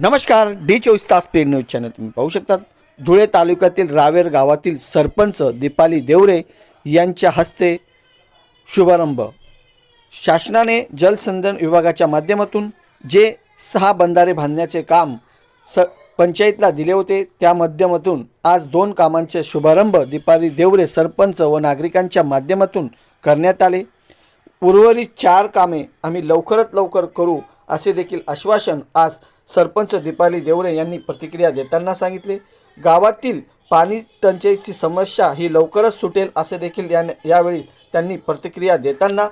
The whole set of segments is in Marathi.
नमस्कार डी चोवीस तास पेड न्यूज चॅनल तुम्ही पाहू शकतात. धुळे तालुक्यातील रावेर गावातील सरपंच दीपाली देवरे यांच्या हस्ते शुभारंभ. शासनाने जलसंधारण विभागाच्या माध्यमातून जे सहा बंधारे बांधण्याचे काम स पंचायतला दिले होते त्या माध्यमातून आज दोन कामांचे शुभारंभ दीपाली देवरे सरपंच व नागरिकांच्या माध्यमातून करण्यात आले. उर्वरित चार कामे आम्ही लवकरात लवकर करू असे देखील आश्वासन आज सरपंच दीपाली देवरे यांनी प्रतिक्रिया देताना सांगितले गावातील पाणी टंचाईची समस्या ही लवकरच सुटेल असे देखील या यावेळी त्यांनी प्रतिक्रिया देताना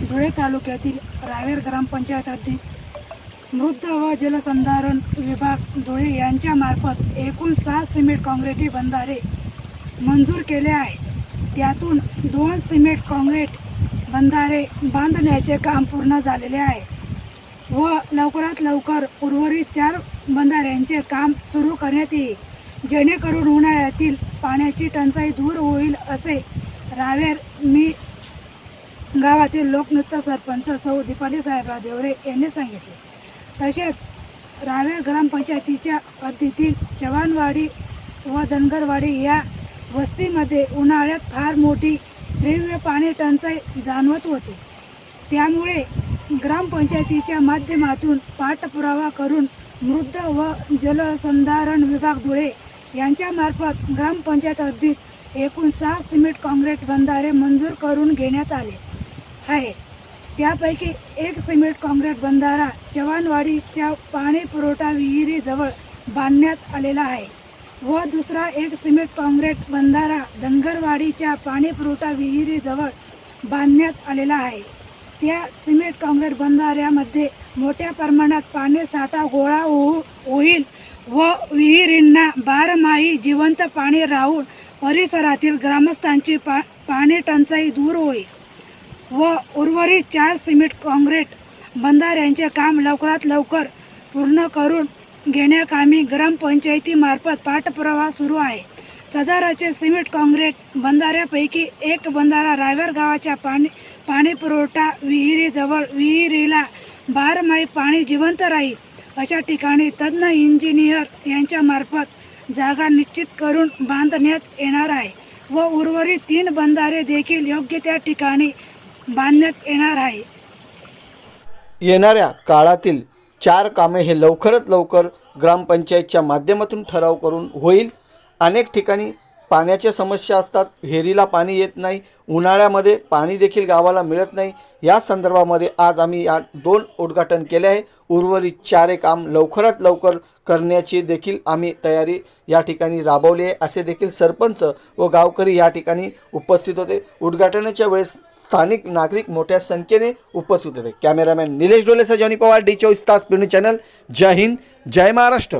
धुळे तालुक्यातील रावेर ग्रामपंचायत हद्दीत मृद व जलसंधारण विभाग धुळे यांच्या मार्फत एकूण सहा सिमेंट काँग्रेटी बंधारे मंजूर केले आहे त्यातून दोन सिमेंट काँग्रेट बंधारे बांधण्याचे काम पूर्ण झालेले आहे. व लवकरात लवकर उर्वरित चार बंधाऱ्यांचे काम सुरू करण्यात येईल. जेणेकरून उन्हाळ्यातील पाण्याची टंचाई दूर होईल असे रावेर मी गावातील लोकनृत्य सरपंच सौ दीपाली साहेबराव देवरे यांनी सांगितले. तसेच रावेर ग्रामपंचायतीच्या हद्दीतील चव्हाणवाडी व धनगरवाडी या वस्तीमध्ये उन्हाळ्यात फार मोठी तीव्र पाणी टंचाई जाणवत होती. त्यामुळे ग्रामपंचायतीच्या माध्यमातून पाठपुरावा करून मृद व जलसंधारण विभाग धुळे यांच्यामार्फत ग्रामपंचायत हद्दीत एकूण सहा सिमेंट काँक्रीट बंधारे मंजूर करून घेण्यात आले. आहे. त्यापैकी एक सिमेंट काँक्रीट बंधारा चव्हाणवाडीच्या पाणी पुरवठा विहिरीजवळ बांधण्यात आलेला आहे व दुसरा एक सिमेंट काँक्रीट बंधारा धनगरवाडीच्या पाणी पुरवठा विहिरीजवळ बांधण्यात आलेला आहे. त्या सिमेंट काँक्रीट बंधाऱ्यामध्ये मोठ्या प्रमाणात पाणी साठा गोळा होऊ होईल व विहिरींना बारमाही जिवंत पाणी राहून परिसरातील ग्रामस्थांची पा पाणी टंचाई दूर होईल. व उर्वरित चार सिमेंट काँक्रीट बंधाऱ्यांचे काम लवकरात लवकर पूर्ण करून घेण्याकामी ग्रामपंचायतीमार्फत पाठपुरावा सुरू आहे. सदाराचे सिमेंट काँक्रीट बंधाऱ्यापैकी एक बंधारा रायवर गावाच्या पाणी पाणी पुरवठा विहिरीजवळ विहिरीला बारमाही पाणी जिवंत राहील. अशा ठिकाणी तज्ज्ञ इंजिनियर यांच्यामार्फत जागा निश्चित करून बांधण्यात येणार आहे व उर्वरित तीन बंधारे देखील योग्य त्या ठिकाणी बांधण्यात येणार आहे. येणाऱ्या काळातील चार कामे हे लवकरात लवकर ग्रामपंचायतच्या माध्यमातून ठराव करून होईल. अनेक ठिकाणी पाण्याच्या समस्या असतात विहिरीला पाणी येत नाही उन्हाळ्यामध्ये पाणी देखील गावाला मिळत नाही. या संदर्भामध्ये आज आम्ही या दोन उद्घाटन केले आहे. उर्वरित चारे काम लवकरात लवकर करण्याची देखील आम्ही तयारी या ठिकाणी राबवली आहे. असे देखील सरपंच व गावकरी या ठिकाणी उपस्थित होते. उद्घाटनाच्या वेळेस स्थानिक नागरिक मोठ्या संख्येने उपस्थित होते. कॅमेरामॅन निलेश डोलेसह जॉनी पवार डी चोवीस तास पिंड चॅनल. जय हिंद जय महाराष्ट्र.